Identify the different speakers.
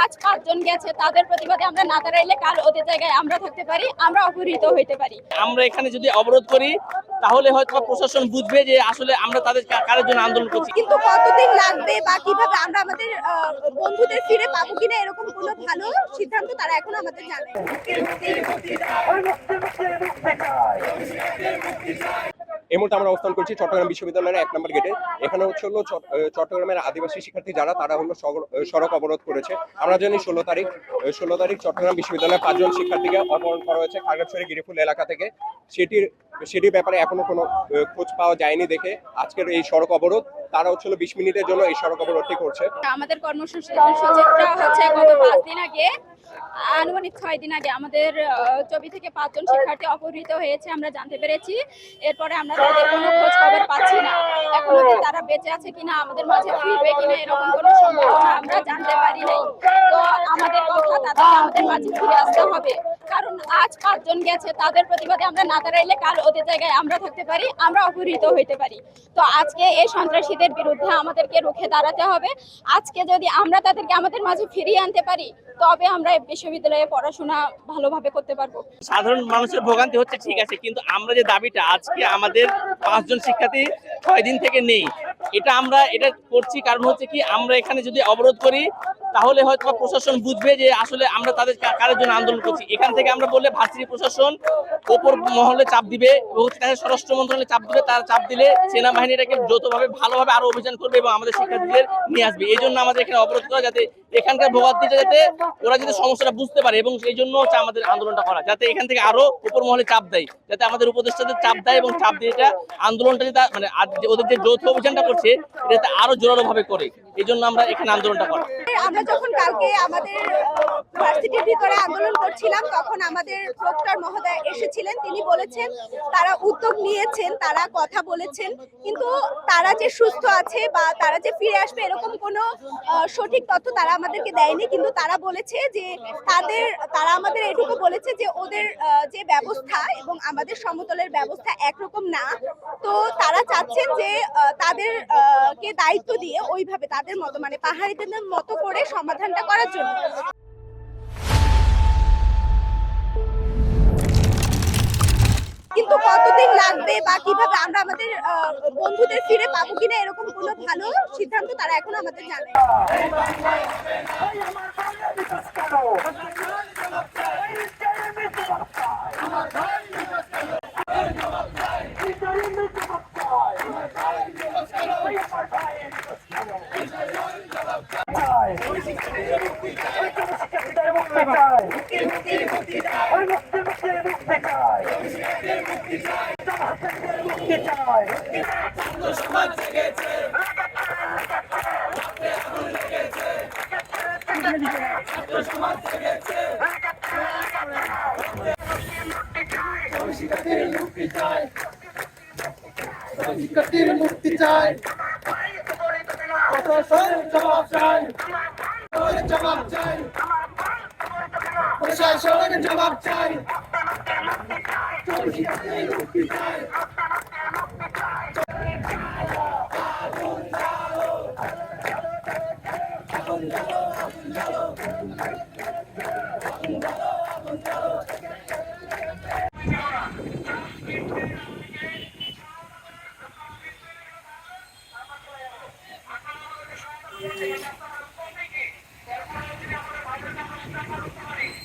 Speaker 1: আজ পাঁচজন গেছে তাদের প্রতিবাদে আমরা না দাঁড়াইলে কাল ওদের জায়গায় আমরা থাকতে পারি আমরা অপহৃত হইতে পারি
Speaker 2: আমরা এখানে যদি অবরোধ করি তাহলে হয়তো প্রশাসন বুঝবে যে আসলে আমরা তাদের কারের জন্য আন্দোলন করছি
Speaker 3: কিন্তু কতদিন লাগবে বা কীভাবে আমরা আমাদের আহ, বন্ধুদের ফিরে পাবো কিনা এরকম কোনো ভালো সিদ্ধান্ত তারা এখন আমাদের জানে
Speaker 4: এই মুহূর্তে আমরা অবস্থান করছি চট্টগ্রাম বিশ্ববিদ্যালয়ের এক নম্বর গেটে। এখানে হচ্ছে হলো চট্টগ্রামের আদিবাসী শিক্ষার্থী যারা, তারা হলো সড়ক অবরোধ করেছে। আমরা জানি ষোলো তারিখ ষোলো তারিখ চট্টগ্রাম বিশ্ববিদ্যালয়ের পাঁচজন শিক্ষার্থীকে অপহরণ করা হয়েছে খাগড়াছড়ি গিরিফুল এলাকা থেকে। সেটির সেটির ব্যাপারে এখনও কোনো খোঁজ পাওয়া যায়নি দেখে আজকের এই সড়ক অবরোধ। তারা হচ্ছে হলো বিশ মিনিটের জন্য এই সড়ক অবরোধটি করছে।
Speaker 1: আমাদের কর্মসূচি হচ্ছে গত পাঁচ দিন আগে আনুমানিক ছয় দিন আগে আমাদের চবি থেকে পাঁচজন শিক্ষার্থী অপহৃত হয়েছে, আমরা জানতে পেরেছি। এরপরে আমরা তাদের কোনো খোঁজ খবর পাচ্ছি না। এখন তারা বেঁচে আছে কিনা, আমাদের মাঝে ফিরবে কিনা, এরকম কোনো সম্ভাবনা আমরা জানতে পারি নাই তো আমাদের কথা তাদেরকে আমাদের মাঝে ফিরে আসতে হবে। কারণ আজ পাঁচজন গেছে, তাদের প্রতিবাদে আমরা না দাঁড়াইলে কাল ওদের জায়গায় আমরা থাকতে পারি, আমরা অপহৃত হইতে পারি। তো আজকে এই সন্ত্রাসীদের বিরুদ্ধে আমাদেরকে রুখে দাঁড়াতে হবে। আজকে যদি আমরা তাদেরকে আমাদের মাঝে ফিরিয়ে আনতে পারি, তবে আমরা বিশ্ববিদ্যালয়ে পড়াশোনা ভালোভাবে করতে পারব।
Speaker 2: সাধারণ মানুষের ভোগান্তি হচ্ছে ঠিক আছে, কিন্তু আমরা যে দাবিটা আজকে আমাদের পাঁচজন শিক্ষার্থী ছয় দিন থেকে নেই, এটা আমরা, এটা করছি কারণ হচ্ছে কি, আমরা এখানে যদি অবরোধ করি তাহলে হয়তো প্রশাসন বুঝবে যে আসলে আমরা তাদের কারের জন্য আন্দোলন করছি। এখান থেকে আমরা বললে ভার্সিটি প্রশাসন ওপর মহলে চাপ দিবে স্বরাষ্ট্র মন্ত্রণালয়ে চাপ দিবে তারা চাপ দিলে সেনাবাহিনীটাকে যৌথভাবে ভালোভাবে আরও অভিযান করবে এবং আমাদের শিক্ষার্থীদের নিয়ে আসবে। এই জন্য আমাদের এখানে অবরোধ করা যাতে এখানকার ভোগান্তিটা যাতে ওরা যাতে সমস্যাটা বুঝতে পারে এবং সেই জন্য হচ্ছে আমাদের আন্দোলনটা করা। যাতে এখান থেকে আরও উপর মহলে চাপ দেয়। যাতে আমাদের উপদেষ্টাদের চাপ দেয় এবং চাপ দিয়ে এটা আন্দোলনটা যেটা মানে ওদের যে যৌথ অভিযানটা করছে, এটা আরও জোরালো ভাবে করে। এই জন্য আমরা এখানে আন্দোলনটা করা।
Speaker 3: আমরা যখন কালকে আমাদের ভার্সিটির ভিতরে আন্দোলন করছিলাম তখন আমাদের প্রক্টর মহোদয় এসেছিলেন। তিনি বলেছেন তারা উদ্যোগ নিয়েছেন তারা কথা বলেছেন কিন্তু তারা যে সুস্থ আছে বা তারা যে ফিরে আসবে এরকম কোনো সঠিক তথ্য তারা আমাদেরকে দেয়নি। কিন্তু তারা বলেছে যে তাদের তারা আমাদের এটুকু বলেছে যে ওদের যে ব্যবস্থা এবং আমাদের সমতলের ব্যবস্থা একরকম না। তো তারা চাচ্ছেন যে আহ, তাদের আহ, কে দায়িত্ব দিয়ে ওইভাবে তাদের মতো মানে পাহাড়িদের মতো করে সমাধানটা করার জন্য। কিন্তু কতদিন লাগবে বা কীভাবে আমরা আমাদের বন্ধুদের ফিরে পাবো কিনা এরকম কোনো ভালো সিদ্ধান্ত তারা এখন আমাদের জানে
Speaker 5: শিক্ষার্থীর মুক্তি চাই জবাব চাই জবাব চাই প্রশাসনের জবাব চাই শিক্ষার্থীর মুক্তি চাই
Speaker 3: Thank you.